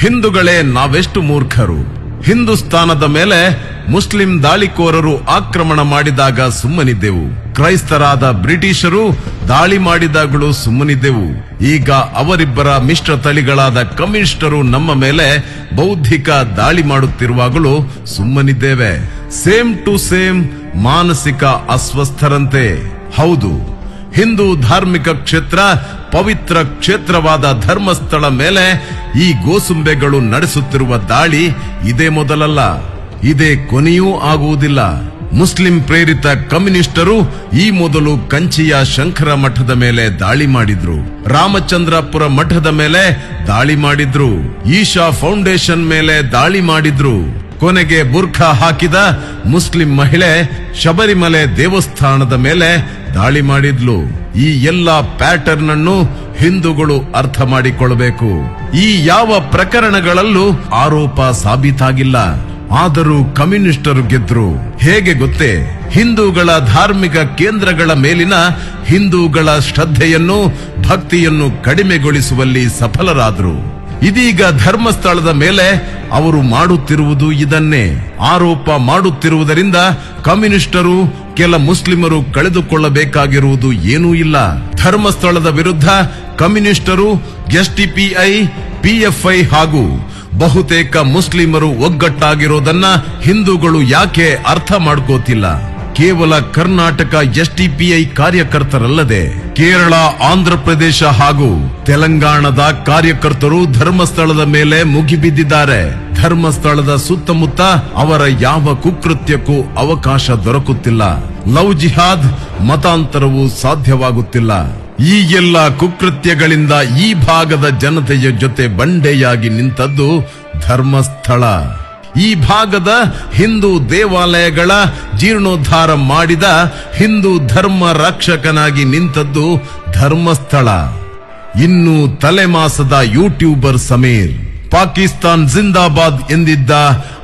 ಹಿಂದೂಗಳೇ ನಾವೆಷ್ಟು ಮೂರ್ಖರು? ಹಿಂದೂಸ್ತಾನದ ಮೇಲೆ ಮುಸ್ಲಿಂ ದಾಳಿಕೋರರು ಆಕ್ರಮಣ ಮಾಡಿದಾಗ ಸುಮ್ಮನಿದ್ದೆವು. ಕ್ರೈಸ್ತರಾದ ಬ್ರಿಟಿಷರು ದಾಳಿ ಮಾಡಿದಾಗಲೂ ಸುಮ್ಮನಿದ್ದೆವು. ಈಗ ಅವರಿಬ್ಬರ ಮಿಶ್ರ ತಳಿಗಳಾದ ಕಮ್ಯುನಿಸ್ಟರು ನಮ್ಮ ಮೇಲೆ ಬೌದ್ಧಿಕ ದಾಳಿ ಮಾಡುತ್ತಿರುವಾಗಲೂ ಸುಮ್ಮನಿದ್ದೇವೆ. ಸೇಮ್ ಟು ಸೇಮ್ ಮಾನಸಿಕ ಅಸ್ವಸ್ಥರಂತೆ. ಹೌದು. ಹಿಂದೂ ಧಾರ್ಮಿಕ ಕ್ಷೇತ್ರ, ಪವಿತ್ರ ಕ್ಷೇತ್ರವಾದ ಧರ್ಮಸ್ಥಳ ಮೇಲೆ ಈ ಗೋಸುಂಬೆಗಳು ನಡೆಸುತ್ತಿರುವ ದಾಳಿ ಇದೇ ಮೊದಲಲ್ಲ. ಇದೇ ಕೊನೆಯೂ ಆಗುವುದಿಲ್ಲ. ಮುಸ್ಲಿಂ ಪ್ರೇರಿತ ಕಮ್ಯುನಿಸ್ಟರು ಈ ಮೊದಲು ಕಂಚಿಯ ಶಂಕರ ಮಠದ ಮೇಲೆ ದಾಳಿ ಮಾಡಿದ್ರು. ರಾಮಚಂದ್ರಪುರ ಮಠದ ಮೇಲೆ ದಾಳಿ ಮಾಡಿದ್ರು. ಈಶಾ ಫೌಂಡೇಶನ್ ಮೇಲೆ ದಾಳಿ ಮಾಡಿದ್ರು. ಕೊನೆಗೆ ಬುರ್ಖಾ ಹಾಕಿದ ಮುಸ್ಲಿಂ ಮಹಿಳೆ ಶಬರಿಮಲೆ ದೇವಸ್ಥಾನದ ಮೇಲೆ ದಾಳಿ ಮಾಡಿದ್ಲು. ಈ ಎಲ್ಲ ಪ್ಯಾಟರ್ನ್ ಅನ್ನು ಹಿಂದೂಗಳು ಅರ್ಥ ಮಾಡಿಕೊಳ್ಳಬೇಕು ಈ ಯಾವ ಪ್ರಕರಣಗಳಲ್ಲೂ ಆರೋಪ ಸಾಬೀತಾಗಿಲ್ಲ. ಆದರೂ ಕಮ್ಯುನಿಸ್ಟರು ಗೆದ್ರು. ಹೇಗೆ ಗೊತ್ತೇ? ಹಿಂದೂಗಳ ಧಾರ್ಮಿಕ ಕೇಂದ್ರಗಳ ಮೇಲಿನ ಹಿಂದೂಗಳ ಶ್ರದ್ಧೆಯನ್ನು, ಭಕ್ತಿಯನ್ನು ಕಡಿಮೆಗೊಳಿಸುವಲ್ಲಿ ಸಫಲರಾದರು. ಇದೀಗ ಧರ್ಮಸ್ಥಳದ ಮೇಲೆ ಅವರು ಮಾಡುತ್ತಿರುವುದು ಇದನ್ನೇ. ಆರೋಪ ಮಾಡುತ್ತಿರುವುದರಿಂದ ಕಮ್ಯುನಿಸ್ಟರು, ಕೆಲ ಮುಸ್ಲಿಮರು ಕಳೆದುಕೊಳ್ಳಬೇಕಾಗಿರುವುದು ಏನೂ ಇಲ್ಲ. ಧರ್ಮಸ್ಥಳದ ವಿರುದ್ಧ ಕಮ್ಯುನಿಸ್ಟರು ಎಸ್ಟಿಪಿಐ ಪಿಎಫ್ಐ ಹಾಗೂ ಬಹುತೇಕ ಮುಸ್ಲಿಮರು ಒಗ್ಗಟ್ಟಾಗಿರೋದನ್ನ ಹಿಂದೂಗಳು ಯಾಕೆ ಅರ್ಥ ಮಾಡ್ಕೋತಿಲ್ಲ? ಕೇವಲ ಕರ್ನಾಟಕ ಎಸ್ಟಿಪಿಐ ಕಾರ್ಯಕರ್ತರಲ್ಲದೆ ಕೇರಳ ಆಂಧ್ರಪ್ರದೇಶ ಹಾಗೂ ತೆಲಂಗಾಣದ ಕಾರ್ಯಕರ್ತರು ಧರ್ಮಸ್ಥಳದ ಮೇಲೆ ಮುಗಿಬಿದ್ದಿದ್ದಾರೆ. ಧರ್ಮಸ್ಥಳದ ಸುತ್ತಮುತ್ತ ಅವರ ಯಾವ ಕುಕೃತ್ಯಕ್ಕೂ ಅವಕಾಶ ದೊರಕುತ್ತಿಲ್ಲ. ಲವ್ ಜಿಹಾದ್ ಮತಾಂತರವು ಸಾಧ್ಯವಾಗುತ್ತಿಲ್ಲ. ಈ ಎಲ್ಲ ಕುಕೃತ್ಯಗಳಿಂದ ಈ ಭಾಗದ ಜನತೆಯ ಜೊತೆ ಬಂಡೆಯಾಗಿ ನಿಂತದ್ದು ಧರ್ಮಸ್ಥಳ. ಈ ಭಾಗದ ಹಿಂದೂ ದೇವಾಲಯಗಳ ಜೀರ್ಣೋದ್ಧಾರ ಮಾಡಿದ ಹಿಂದೂ ಧರ್ಮ ರಕ್ಷಕನಾಗಿ ನಿಂತದ್ದು ಧರ್ಮಸ್ಥಳ. ಇನ್ನು ತಲೆಮಾಸದ ಯೂಟ್ಯೂಬರ್ ಸಮೀರ್. ಪಾಕಿಸ್ತಾನ್ ಜಿಂದಾಬಾದ್ ಎಂದಿದ್ದ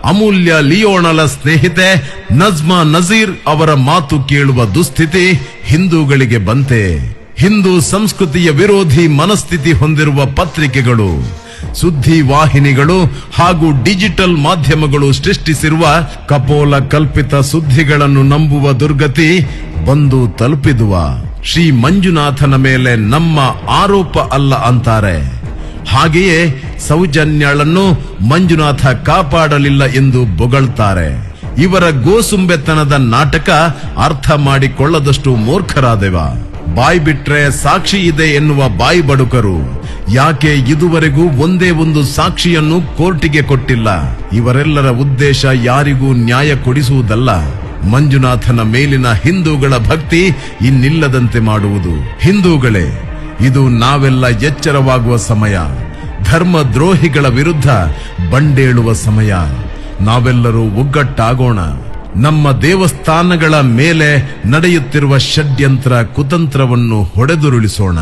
ಅಮೂಲ್ಯ ಲಿಯೋಣಲ ಸ್ನೇಹಿತೆ ನಜ್ಮಾ ನಜೀರ್ ಅವರ ಮಾತು ಕೇಳುವ ದುಸ್ಥಿತಿ ಹಿಂದೂಗಳಿಗೆ ಬಂತೆ. ಹಿಂದೂ ಸಂಸ್ಕೃತಿಯ ವಿರೋಧಿ ಮನಸ್ಥಿತಿ ಹೊಂದಿರುವ ಪತ್ರಿಕೆಗಳು. ಸುದ್ದಿ ವಾಹಿನಿಗಳು ಹಾಗೂ ಡಿಜಿಟಲ್ ಮಾಧ್ಯಮಗಳು ಸೃಷ್ಟಿಸಿರುವ ಕಪೋಲ ಕಲ್ಪಿತ ಸುದ್ದಿಗಳನ್ನು ನಂಬುವ ದುರ್ಗತಿ ಬಂದು ತಲುಪಿದುವ. ಶ್ರೀ ಮಂಜುನಾಥನ ಮೇಲೆ ನಮ್ಮ ಆರೋಪ ಅಲ್ಲ ಅಂತಾರೆ. ಹಾಗೆಯೇ ಸೌಜನ್ಯಳನ್ನು ಮಂಜುನಾಥ ಕಾಪಾಡಲಿಲ್ಲ ಎಂದು ಬೊಗಳ್ತಾರೆ. ಇವರ ಗೋಸುಂಬೆತನದ ನಾಟಕ ಅರ್ಥ ಮಾಡಿಕೊಳ್ಳದಷ್ಟು ಮೂರ್ಖರಾದೆವ. ಬಾಯಿ ಬಿಟ್ರೆ ಸಾಕ್ಷಿ ಇದೆ ಎನ್ನುವ ಬಾಯಿ ಬಡುಕರು. ಯಾಕೆ ಇದುವರೆಗೂ ಒಂದೇ ಒಂದು ಸಾಕ್ಷಿಯನ್ನು ಕೋರ್ಟಿಗೆ ಕೊಟ್ಟಿಲ್ಲ? ಇವರೆಲ್ಲರ ಉದ್ದೇಶ ಯಾರಿಗೂ ನ್ಯಾಯ ಕೊಡಿಸುವುದಲ್ಲ. ಮಂಜುನಾಥನ ಮೇಲಿನ ಹಿಂದೂಗಳ ಭಕ್ತಿ ಇನ್ನಿಲ್ಲದಂತೆ ಮಾಡುವುದು. ಹಿಂದೂಗಳೇ, ಇದು ನಾವೆಲ್ಲ ಎಚ್ಚರವಾಗುವ ಸಮಯ. ಧರ್ಮ ದ್ರೋಹಿಗಳ ವಿರುದ್ಧ ಬಂಡೇಳುವ ಸಮಯ. ನಾವೆಲ್ಲರೂ ಒಗ್ಗಟ್ಟಾಗೋಣ. ನಮ್ಮ ದೇವಸ್ಥಾನಗಳ ಮೇಲೆ ನಡೆಯುತ್ತಿರುವ ಷಡ್ಯಂತ್ರ ಕುತಂತ್ರವನ್ನು ಹೊಡೆದುರುಳಿಸೋಣ.